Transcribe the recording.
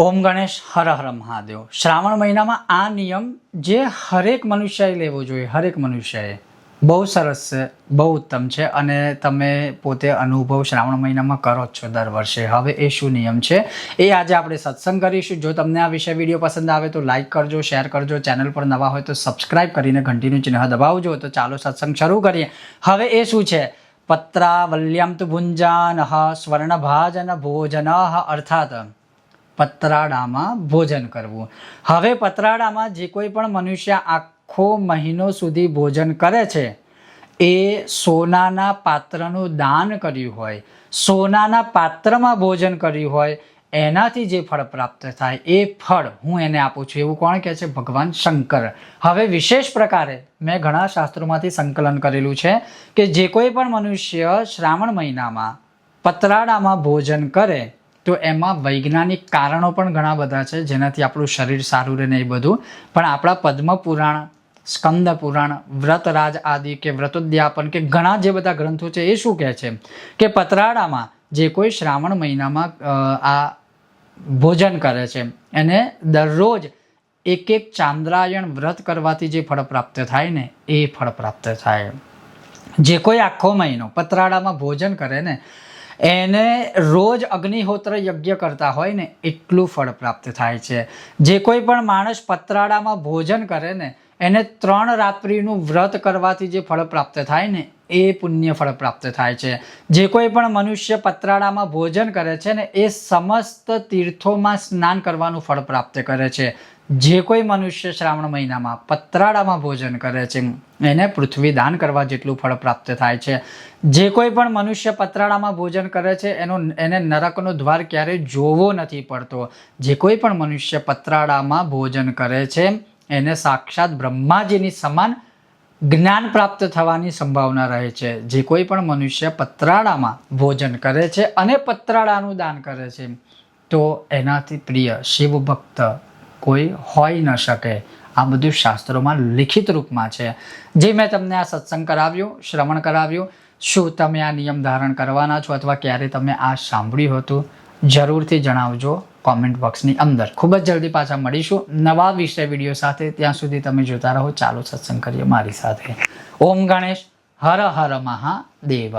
ઓમ ગણેશ, હર હર મહાદેવ. શ્રાવણ મહિનામાં આ નિયમ જે હરેક મનુષ્યએ લેવો જોઈએ, હરેક મનુષ્યએ, બહુ સરસ છે, બહુ ઉત્તમ છે, અને તમે પોતે અનુભવ શ્રાવણ મહિનામાં કરો જ છો દર વર્ષે. હવે એ શું નિયમ છે? એ આજે આપણે સત્સંગ કરીશું. જો તમને આ વિષય વીડિયો પસંદ આવે તો લાઇક કરજો, શેર કરજો. ચેનલ પર નવા હોય તો સબસ્ક્રાઇબ કરીને ઘંટીનું ચિહ્ન દબાવજો. તો ચાલો સત્સંગ શરૂ કરીએ. હવે એ શું છે? પત્રાવલ્યમ તુ ભુંજાન સ્વર્ણભાજન ભોજન અર્થાત પતરાડામાં ભોજન કરવું. હવે પતરાડામાં જે કોઈ પણ મનુષ્ય આખો મહિનો સુધી ભોજન કરે છે, એ સોનાના પાત્રનું દાન કર્યું હોય, સોનાના પાત્રમાં ભોજન કર્યું હોય, એનાથી જે ફળ પ્રાપ્ત થાય, એ ફળ હું એને આપું છું. એવું કોણ કહે છે? ભગવાન શંકર. હવે વિશેષ પ્રકારે મેં ઘણા શાસ્ત્રોમાંથી સંકલન કરેલું છે કે જે કોઈ પણ મનુષ્ય શ્રાવણ મહિનામાં પતરાડામાં ભોજન કરે તો એમાં વૈજ્ઞાનિક કારણો પણ ઘણા બધા છે, જેનાથી આપણું શરીર સારું રહે ને એ બધું. પણ આપણા પદ્મ પુરાણ, સ્કંદ પુરાણ, વ્રતરાજ આદિ કે વ્રતોદ્યાપન કે ઘણા જે બધા ગ્રંથો છે એ શું કહે છે? કે પતરાડામાં જે કોઈ શ્રાવણ મહિનામાં આ ભોજન કરે છે, એને દરરોજ એક એક ચાંદ્રાયણ વ્રત કરવાથી જે ફળ પ્રાપ્ત થાય ને, એ ફળ પ્રાપ્ત થાય. જે કોઈ આખો મહિનો પતરાડામાં ભોજન કરે ને એને રોજ અગ્નિહોત્ર યજ્ઞ કરતા હોય ને, એટલું ફળ પ્રાપ્ત થાય છે. જે કોઈ પણ માણસ પતરાળામાં ભોજન કરે ને, એને ત્રણ રાત્રિનું વ્રત કરવાથી જે ફળ પ્રાપ્ત થાય ને, એ પુણ્ય ફળ પ્રાપ્ત થાય છે. જે કોઈ પણ મનુષ્ય પતરાળામાં ભોજન કરે છે ને, એ સમસ્ત તીર્થોમાં સ્નાન કરવાનું ફળ પ્રાપ્ત કરે છે. જે કોઈ મનુષ્ય શ્રાવણ મહિનામાં પતરાડામાં ભોજન કરે છે, એને પૃથ્વી દાન કરવા જેટલું ફળ પ્રાપ્ત થાય છે. જે કોઈ પણ મનુષ્ય પતરાડામાં ભોજન કરે છે, એનો, એને નરકનો દ્વાર ક્યારેય જોવો નથી પડતો. જે કોઈ પણ મનુષ્ય પતરાડામાં ભોજન કરે છે, એને સાક્ષાત બ્રહ્માજીની સમાન જ્ઞાન પ્રાપ્ત થવાની સંભાવના રહે છે. જે કોઈ પણ મનુષ્ય પતરાડામાં ભોજન કરે છે અને પતરાડાનું દાન કરે છે, તો એનાથી પ્રિય શિવ ભક્ત કોઈ હોઈ ન શકે. આ બધું શાસ્ત્રોમાં લિખિત રૂપમાં છે. જે, મેં તમને આ સત્સંગ કરાવ્યો, શ્રવણ કરાવ્યું. શું તમે આ નિયમ ધારણ કરવાના છો અથવા ક્યારે તમે આ સાંભળ્યું હતું? જરૂરથી જણાવજો કોમેન્ટ બોક્સની અંદર. ખૂબ જ જલ્દી પાછા મળીશું નવા વિષય વીડિયો સાથે. ત્યાં સુધી તમે જોતા રહો. ચાલો સત્સંગ કરીએ મારી સાથે. ઓમ ગણેશ. હર હર મહાદેવ.